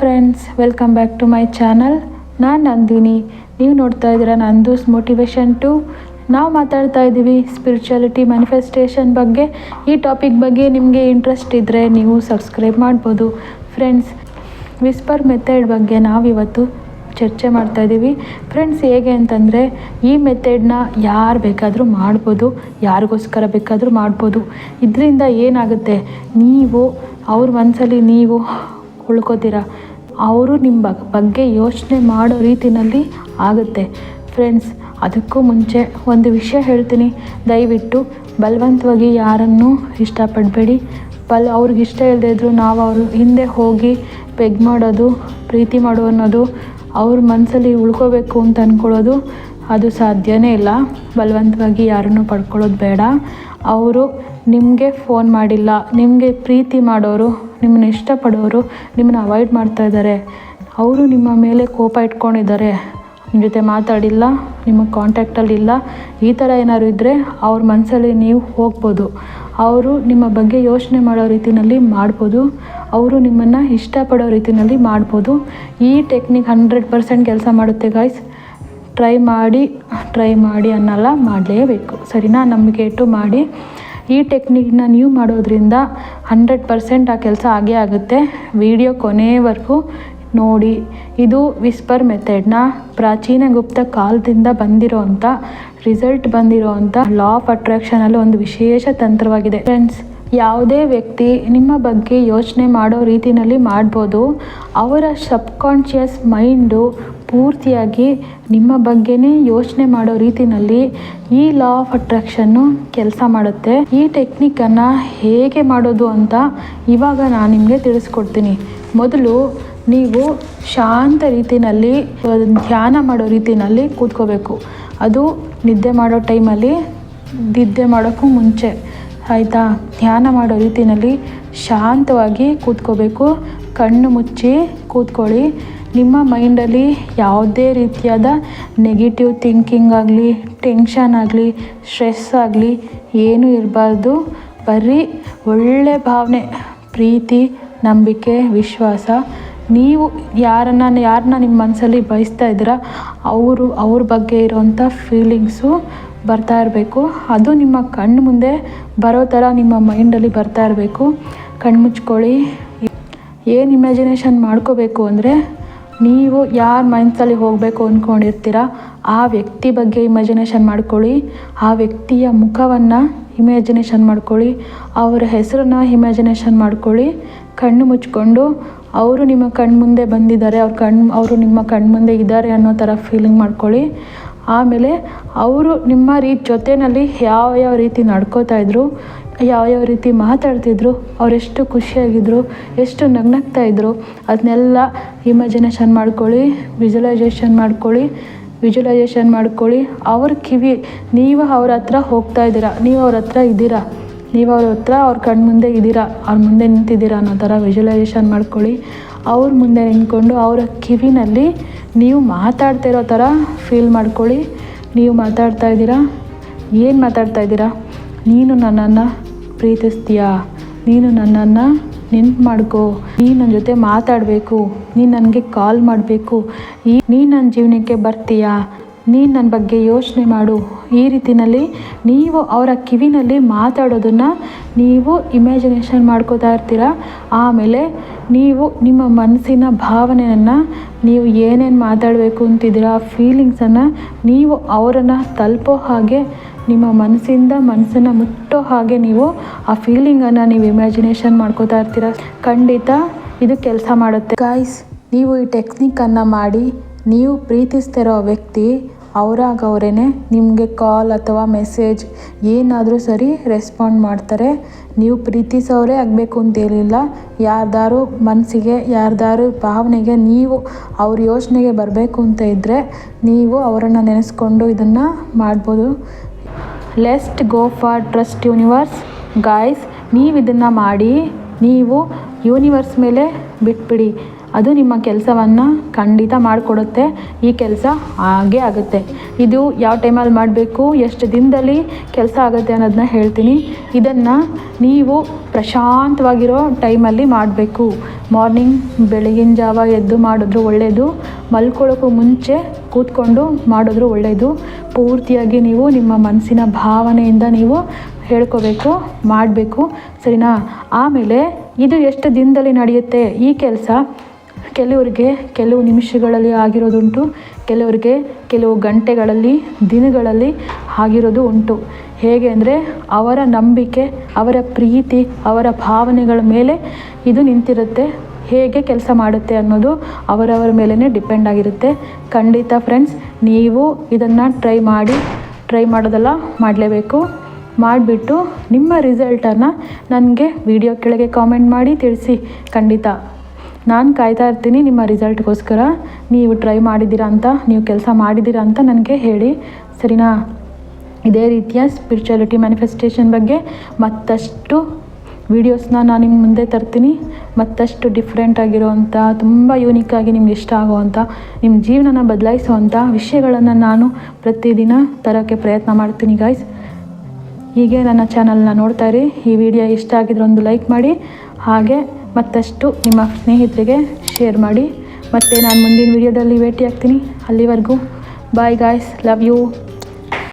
Friends welcome back to my channel ನಾನು ನಂದಿನಿ. ನೀವು ನೋಡ್ತಾ ಇದ್ದೀರಾ ನಂದೂಸ್ ಮೋಟಿವೇಶನ್ ಟು ನಾವು ಮಾತಾಡ್ತಾ ಇದ್ದೀವಿ ಸ್ಪಿರಿಚುಯಾಲಿಟಿ ಮ್ಯಾನಿಫೆಸ್ಟೇಷನ್ ಬಗ್ಗೆ. ಈ ಟಾಪಿಕ್ ಬಗ್ಗೆ ನಿಮಗೆ ಇಂಟ್ರೆಸ್ಟ್ ಇದ್ದರೆ ನೀವು ಸಬ್ಸ್ಕ್ರೈಬ್ ಮಾಡ್ಬೋದು. ಫ್ರೆಂಡ್ಸ್ ವಿಸ್ಪರ್ ಮೆಥಡ್ ಬಗ್ಗೆ ನಾವಿವತ್ತು ಚರ್ಚೆ ಮಾಡ್ತಾ ಇದ್ದೀವಿ. ಫ್ರೆಂಡ್ಸ್ ಹೇಗೆ ಅಂತಂದರೆ ಈ ಮೆಥಡ್ನ ಯಾರು ಬೇಕಾದರೂ ಮಾಡ್ಬೋದು, ಯಾರಿಗೋಸ್ಕರ ಬೇಕಾದರೂ ಮಾಡ್ಬೋದು. ಇದರಿಂದ ಏನಾಗುತ್ತೆ? ನೀವು, ಅವ್ರ ಮನಸ್ಸಲ್ಲಿ ನೀವು ಉಳ್ಕೋತೀರ? ಅವರು ನಿಮ್ಮ ಬಗ್ಗೆ ಯೋಚನೆ ಮಾಡೋ ರೀತಿಯಲ್ಲಿ ಆಗುತ್ತೆ. ಫ್ರೆಂಡ್ಸ್ ಅದಕ್ಕೂ ಮುಂಚೆ ಒಂದು ವಿಷಯ ಹೇಳ್ತೀನಿ. ದಯವಿಟ್ಟು ಬಲವಂತವಾಗಿ ಯಾರನ್ನೂ ಇಷ್ಟಪಡಬೇಡಿ. ಬಲ್, ಅವ್ರಿಗೆ ಇಷ್ಟ ಇಲ್ಲದೇ ಇದ್ದರೂ ನಾವು ಅವರು ಹಿಂದೆ ಹೋಗಿ ಬೆಗ್ ಮಾಡೋದು, ಪ್ರೀತಿ ಮಾಡು ಅನ್ನೋದು, ಅವ್ರ ಮನಸ್ಸಲ್ಲಿ ಉಳ್ಕೋಬೇಕು ಅಂತ ಅಂದ್ಕೊಳ್ಳೋದು ಅದು ಸಾಧ್ಯವೇ ಇಲ್ಲ. ಬಲವಂತವಾಗಿ ಯಾರನ್ನು ಪಡ್ಕೊಳ್ಳೋದು ಬೇಡ. ಅವರು ನಿಮಗೆ ಫೋನ್ ಮಾಡಿಲ್ಲ, ನಿಮಗೆ ಪ್ರೀತಿ ಮಾಡೋರು ನಿಮ್ಮನ್ನ ಇಷ್ಟಪಡೋರು ನಿಮ್ಮನ್ನ ಅವಾಯ್ಡ್ ಮಾಡ್ತಾ ಇದ್ದಾರೆ. ಅವರು ನಿಮ್ಮ ಮೇಲೆ ಕೋಪ ಇಟ್ಕೊಂಡಿದ್ದಾರೆ. ನಿಮ್ಮ ಜೊತೆ ಮಾತಾಡಿಲ್ಲ, ನಿಮ್ಮ ಕಾಂಟ್ಯಾಕ್ಟಲ್ಲಿ ಇಲ್ಲ. ಈ ಥರ ಏನಾದ್ರು ಇದ್ದರೆ ಅವ್ರ ಮನಸ್ಸಲ್ಲಿ ನೀವು ಹೋಗ್ಬೋದು. ಅವರು ನಿಮ್ಮ ಬಗ್ಗೆ ಯೋಚನೆ ಮಾಡೋ ರೀತಿಯಲ್ಲಿ ಮಾಡ್ಬೋದು. ಅವರು ನಿಮ್ಮನ್ನು ಇಷ್ಟಪಡೋ ರೀತಿಯಲ್ಲಿ ಮಾಡ್ಬೋದು. ಈ ಟೆಕ್ನಿಕ್ ಹಂಡ್ರೆಡ್ ಪರ್ಸೆಂಟ್ ಕೆಲಸ ಮಾಡುತ್ತೆ ಗಾಯ್ಸ್ ಟ್ರೈ ಮಾಡಿ ಟ್ರೈ ಮಾಡಿ ಅನ್ನಲ್ಲ ಮಾಡಲೇಬೇಕು. ಸರಿನಾ? ನಂಬಿಕೆ ಇಟ್ಟು ಮಾಡಿ. ಈ ಟೆಕ್ನಿಕ್ನ ನೀವು ಮಾಡೋದ್ರಿಂದ ಹಂಡ್ರೆಡ್ ಪರ್ಸೆಂಟ್ ಆ ಕೆಲಸ ಆಗೇ ಆಗುತ್ತೆ. ವಿಡಿಯೋ ಕೊನೆವರೆಗೂ ನೋಡಿ. ಇದು ವಿಸ್ಪರ್ ಮೆಥಡ್ನ ಪ್ರಾಚೀನ ಗುಪ್ತ ಕಾಲದಿಂದ ಬಂದಿರೋ ಅಂಥ ರಿಸಲ್ಟ್ ಬಂದಿರೋ ಅಂಥ ಲಾ ಆಫ್ ಅಟ್ರಾಕ್ಷನಲ್ಲಿ ಒಂದು ವಿಶೇಷ ತಂತ್ರವಾಗಿದೆ. ಫ್ರೆಂಡ್ಸ್ ಯಾವುದೇ ವ್ಯಕ್ತಿ ನಿಮ್ಮ ಬಗ್ಗೆ ಯೋಚನೆ ಮಾಡೋ ರೀತಿಯಲ್ಲಿ ಮಾಡ್ಬೋದು. ಅವರ ಸಬ್ಕಾನ್ಷಿಯಸ್ ಮೈಂಡು ಪೂರ್ತಿಯಾಗಿ ನಿಮ್ಮ ಬಗ್ಗೆನೇ ಯೋಚನೆ ಮಾಡೋ ರೀತಿಯಲ್ಲಿ ಈ ಲಾ ಆಫ್ ಅಟ್ರಾಕ್ಷನ್ನು ಕೆಲಸ ಮಾಡುತ್ತೆ. ಈ ಟೆಕ್ನಿಕ್ಕನ್ನು ಹೇಗೆ ಮಾಡೋದು ಅಂತ ಇವಾಗ ನಾನು ನಿಮಗೆ ತಿಳಿಸ್ಕೊಡ್ತೀನಿ. ಮೊದಲು ನೀವು ಶಾಂತ ರೀತಿಯಲ್ಲಿ ಧ್ಯಾನ ಮಾಡೋ ರೀತಿಯಲ್ಲಿ ಕೂತ್ಕೋಬೇಕು. ಅದು ನಿದ್ದೆ ಮಾಡೋ ಟೈಮಲ್ಲಿ, ನಿದ್ದೆ ಮಾಡೋಕ್ಕೂ ಮುಂಚೆ, ಆಯಿತಾ? ಧ್ಯಾನ ಮಾಡೋ ರೀತಿಯಲ್ಲಿ ಶಾಂತವಾಗಿ ಕೂತ್ಕೋಬೇಕು. ಕಣ್ಣು ಮುಚ್ಚಿ ಕೂತ್ಕೊಳ್ಳಿ. ನಿಮ್ಮ ಮೈಂಡಲ್ಲಿ ಯಾವುದೇ ರೀತಿಯಾದ ನೆಗೆಟಿವ್ ಥಿಂಕಿಂಗ್ ಆಗಲಿ ಟೆನ್ಷನ್ ಆಗಲಿ ಸ್ಟ್ರೆಸ್ ಆಗಲಿ ಏನೂ ಇರಬಾರ್ದು. ಬರೀ ಒಳ್ಳೆ ಭಾವನೆ, ಪ್ರೀತಿ, ನಂಬಿಕೆ, ವಿಶ್ವಾಸ. ನೀವು ಯಾರನ್ನ ಯಾರನ್ನ ನಿಮ್ಮ ಮನಸ್ಸಲ್ಲಿ ಬಯಸ್ತಾ ಇದ್ದೀರಾ, ಅವರು, ಅವ್ರ ಬಗ್ಗೆ ಇರೋವಂಥ ಫೀಲಿಂಗ್ಸು ಬರ್ತಾ ಇರಬೇಕು. ಅದು ನಿಮ್ಮ ಕಣ್ಣು ಮುಂದೆ ಬರೋ ಥರ ನಿಮ್ಮ ಮೈಂಡಲ್ಲಿ ಬರ್ತಾ ಇರಬೇಕು. ಕಣ್ಣು ಮುಚ್ಕೊಳ್ಳಿ. ಏನು ಇಮ್ಯಾಜಿನೇಷನ್ ಮಾಡ್ಕೋಬೇಕು ಅಂದರೆ ನೀವು ಯಾರ ಮೈಂಡ್ಸಲ್ಲಿ ಹೋಗಬೇಕು ಅಂದ್ಕೊಂಡಿರ್ತೀರ ಆ ವ್ಯಕ್ತಿ ಬಗ್ಗೆ ಇಮ್ಯಾಜಿನೇಷನ್ ಮಾಡ್ಕೊಳ್ಳಿ. ಆ ವ್ಯಕ್ತಿಯ ಮುಖವನ್ನು ಇಮ್ಯಾಜಿನೇಷನ್ ಮಾಡ್ಕೊಳ್ಳಿ. ಅವರ ಹೆಸರನ್ನ ಇಮ್ಯಾಜಿನೇಷನ್ ಮಾಡ್ಕೊಳ್ಳಿ. ಕಣ್ಣು ಮುಚ್ಕೊಂಡು, ಅವರು ನಿಮ್ಮ ಕಣ್ಣು ಮುಂದೆ ಬಂದಿದ್ದಾರೆ, ಅವ್ರ ಕಣ್ಣು ಅವರು ನಿಮ್ಮ ಕಣ್ಣು ಮುಂದೆ ಇದ್ದಾರೆ ಅನ್ನೋ ಥರ ಫೀಲಿಂಗ್ ಮಾಡ್ಕೊಳ್ಳಿ. ಆಮೇಲೆ, ಅವರು ನಿಮ್ಮ ರೀ ಜೊತೆಯಲ್ಲಿ ಯಾವ ಯಾವ ರೀತಿ ನಡ್ಕೋತಾ ಇದ್ರು ಯಾವ ಯಾವ ರೀತಿ ಮಾತಾಡ್ತಿದ್ರು ಅವರೆಷ್ಟು ಖುಷಿಯಾಗಿದ್ದರು ಎಷ್ಟು ನಗ್ನಗ್ತಾ ಇದ್ದರು ಅದನ್ನೆಲ್ಲ ಇಮ್ಯಾಜಿನೇಷನ್ ಮಾಡ್ಕೊಳ್ಳಿ ವಿಜುವಲೈಜೇಷನ್ ಮಾಡ್ಕೊಳ್ಳಿ ವಿಜುವಲೈಜೇಷನ್ ಮಾಡ್ಕೊಳ್ಳಿ. ಅವ್ರ ಕಿವಿ, ನೀವು ಅವ್ರ ಹತ್ರ ಹೋಗ್ತಾ ಇದ್ದೀರಾ, ನೀವು ಅವ್ರ ಹತ್ರ ಇದ್ದೀರಾ, ನೀವು ಅವ್ರ ಹತ್ರ ಅವ್ರ ಕಣ್ಣು ಮುಂದೆ ಇದ್ದೀರಾ, ಅವ್ರ ಮುಂದೆ ನಿಂತಿದ್ದೀರಾ ಅನ್ನೋ ಥರ ವಿಜುವಲೈಜೇಷನ್ ಮಾಡ್ಕೊಳ್ಳಿ. ಅವ್ರ ಮುಂದೆ ನಿಂತ್ಕೊಂಡು ಅವರ ಕಿವಿನಲ್ಲಿ ನೀವು ಮಾತಾಡ್ತಿರೋ ಥರ ಫೀಲ್ ಮಾಡ್ಕೊಳ್ಳಿ. ನೀವು ಮಾತಾಡ್ತಾ ಇದ್ದೀರಾ, ಏನು ಮಾತಾಡ್ತಾ ಇದ್ದೀರಾ, ನೀನು ನನ್ನನ್ನು ಪ್ರೀತಿಸ್ತೀಯಾ? ನೀನು ನನ್ನನ್ನು ನೆನ್ಪು ಮಾಡ್ಕೋ. ನೀ ನನ್ನ ಜೊತೆ ಮಾತಾಡಬೇಕು. ನೀನು ನನಗೆ ಕಾಲ್ ಮಾಡಬೇಕು. ಈ ನೀನು ನನ್ನ ಜೀವನಕ್ಕೆ ಬರ್ತೀಯಾ? ನೀನು ನನ್ನ ಬಗ್ಗೆ ಯೋಚನೆ ಮಾಡು. ಈ ರೀತಿಯಲ್ಲಿ ನೀವು ಅವರ ಕಿವಿನಲ್ಲಿ ಮಾತಾಡೋದನ್ನು ನೀವು ಇಮ್ಯಾಜಿನೇಷನ್ ಮಾಡ್ಕೋತಾ ಇರ್ತೀರ? ಆಮೇಲೆ ನೀವು ನಿಮ್ಮ ಮನಸ್ಸಿನ ಭಾವನೆಯನ್ನು ನೀವು ಏನೇನು ಮಾತಾಡಬೇಕು ಅಂತಿದ್ದೀರ ಫೀಲಿಂಗ್ಸನ್ನು ನೀವು ಅವರನ್ನು ತಲುಪೋ ಹಾಗೆ, ನಿಮ್ಮ ಮನಸ್ಸಿಂದ ಮನಸ್ಸನ್ನು ಮುಟ್ಟೋ ಹಾಗೆ ನೀವು ಆ ಫೀಲಿಂಗನ್ನು ನೀವು ಇಮ್ಯಾಜಿನೇಷನ್ ಮಾಡ್ಕೋತಾ ಇರ್ತೀರ? ಖಂಡಿತ ಇದು ಕೆಲಸ ಮಾಡುತ್ತೆ. ಗಾಯ್ಸ್ ನೀವು ಈ ಟೆಕ್ನಿಕನ್ನು ಮಾಡಿ, ನೀವು ಪ್ರೀತಿಸ್ತಿರೋ ವ್ಯಕ್ತಿ ಅವರಾಗ ಅವರೇ ನಿಮಗೆ ಕಾಲ್ ಅಥವಾ ಮೆಸೇಜ್ ಏನಾದರೂ ಸರಿ ರೆಸ್ಪಾಂಡ್ ಮಾಡ್ತಾರೆ. ನೀವು ಪ್ರೀತಿಸೋರೇ ಆಗಬೇಕು ಅಂತೇನಿಲ್ಲ ಯಾರ್ದಾರು ಮನಸ್ಸಿಗೆ ಯಾರ್ದಾರು ಭಾವನೆಗೆ ನೀವು ಅವ್ರ ಯೋಚನೆಗೆ ಬರಬೇಕು ಅಂತ ಇದ್ದರೆ ನೀವು ಅವರನ್ನು ನೆನೆಸ್ಕೊಂಡು ಇದನ್ನು ಮಾಡ್ಬೋದು. Lest go for trust universe guys ನೀವು ಇದನ್ನು ಮಾಡಿ, ನೀವು ಯೂನಿವರ್ಸ್ ಮೇಲೆ ಬಿಟ್ಬಿಡಿ. ಅದು ನಿಮ್ಮ ಕೆಲಸವನ್ನು ಖಂಡಿತ ಮಾಡಿಕೊಡುತ್ತೆ. ಈ ಕೆಲಸ ಹಾಗೆ ಆಗುತ್ತೆ. ಇದು ಯಾವ ಟೈಮಲ್ಲಿ ಮಾಡಬೇಕು, ಎಷ್ಟು ದಿನದಲ್ಲಿ ಕೆಲಸ ಆಗುತ್ತೆ ಅನ್ನೋದನ್ನ ಹೇಳ್ತೀನಿ. ಇದನ್ನು ನೀವು ಪ್ರಶಾಂತವಾಗಿರೋ ಟೈಮಲ್ಲಿ ಮಾಡಬೇಕು. ಮಾರ್ನಿಂಗ್ ಬೆಳಗಿನ ಜಾವ ಎದ್ದು ಮಾಡಿದ್ರು ಒಳ್ಳೆಯದು ಮಲ್ಕೊಳ್ಳೋಕ್ಕೂ ಮುಂಚೆ ಕೂತ್ಕೊಂಡು ಮಾಡಿದ್ರು ಒಳ್ಳೆಯದು ಪೂರ್ತಿಯಾಗಿ ನೀವು ನಿಮ್ಮ ಮನಸ್ಸಿನ ಭಾವನೆಯಿಂದ ನೀವು ಹೇಳ್ಕೋಬೇಕು, ಮಾಡಬೇಕು. ಸರಿನಾ? ಆಮೇಲೆ ಇದು ಎಷ್ಟು ದಿನದಲ್ಲಿ ನಡೆಯುತ್ತೆ? ಈ ಕೆಲಸ ಕೆಲವರಿಗೆ ಕೆಲವು ನಿಮಿಷಗಳಲ್ಲಿ ಆಗಿರೋದುಂಟು, ಕೆಲವರಿಗೆ ಕೆಲವು ಗಂಟೆಗಳಲ್ಲಿ, ದಿನಗಳಲ್ಲಿ ಆಗಿರೋದು ಉಂಟು. ಹೇಗೆ ಅಂದರೆ ಅವರ ನಂಬಿಕೆ, ಅವರ ಪ್ರೀತಿ, ಅವರ ಭಾವನೆಗಳ ಮೇಲೆ ಇದು ನಿಂತಿರುತ್ತೆ. ಹೇಗೆ ಕೆಲಸ ಮಾಡುತ್ತೆ ಅನ್ನೋದು ಅವರವರ ಮೇಲೇ ಡಿಪೆಂಡ್ ಆಗಿರುತ್ತೆ. ಖಂಡಿತ ಫ್ರೆಂಡ್ಸ್ ನೀವು ಇದನ್ನು ಟ್ರೈ ಮಾಡಿ ಟ್ರೈ ಮಾಡೋದೆಲ್ಲ ಮಾಡಲೇಬೇಕು. ಮಾಡಿಬಿಟ್ಟು ನಿಮ್ಮ ರಿಸಲ್ಟನ್ನು ನನಗೆ ವಿಡಿಯೋ ಕೆಳಗೆ ಕಾಮೆಂಟ್ ಮಾಡಿ ತಿಳಿಸಿ. ಖಂಡಿತ. ನಾನು ಕಾಯ್ತಾ ಇರ್ತೀನಿ ನಿಮ್ಮ ರಿಸಲ್ಟ್ಗೋಸ್ಕರ. ನೀವು ಟ್ರೈ ಮಾಡಿದ್ದೀರಾ ಅಂತ, ನೀವು ಕೆಲಸ ಮಾಡಿದ್ದೀರಾ ಅಂತ ನನಗೆ ಹೇಳಿ. ಸರಿನಾ? ಇದೇ ರೀತಿಯ ಸ್ಪಿರಿಚುಯಾಲಿಟಿ ಮ್ಯಾನಿಫೆಸ್ಟೇಷನ್ ಬಗ್ಗೆ ಮತ್ತಷ್ಟು ವೀಡಿಯೋಸ್ನ ನಾನು ನಿಮ್ಮ ಮುಂದೆ ತರ್ತೀನಿ. ಮತ್ತಷ್ಟು ಡಿಫ್ರೆಂಟ್ ಆಗಿರೋವಂಥ ತುಂಬ ಯೂನಿಕ್ಕಾಗಿ ನಿಮ್ಗೆ ಇಷ್ಟ ಆಗುವಂಥ ನಿಮ್ಮ ಜೀವನನ ಬದಲಾಯಿಸುವಂಥ ವಿಷಯಗಳನ್ನು ನಾನು ಪ್ರತಿದಿನ ತರೋಕ್ಕೆ ಪ್ರಯತ್ನ ಮಾಡ್ತೀನಿ ಗಾಯ್ಸ್ ಹೀಗೆ ನನ್ನ ಚಾನಲ್ನ ನೋಡ್ತಾ ಇರಿ. ಈ ವಿಡಿಯೋ ಇಷ್ಟ ಆಗಿದ್ರೆ ಒಂದು ಲೈಕ್ ಮಾಡಿ, ಹಾಗೆ ಮತ್ತಷ್ಟು ನಿಮ್ಮ ಸ್ನೇಹಿತರಿಗೆ ಶೇರ್ ಮಾಡಿ. ಮತ್ತು ನಾನು ಮುಂದಿನ ವಿಡಿಯೋದಲ್ಲಿ ಭೇಟಿ ಆಗ್ತೀನಿ ಅಲ್ಲಿವರೆಗೂ ಬಾಯ್ ಗಾಯ್ಸ್ ಲವ್ ಯು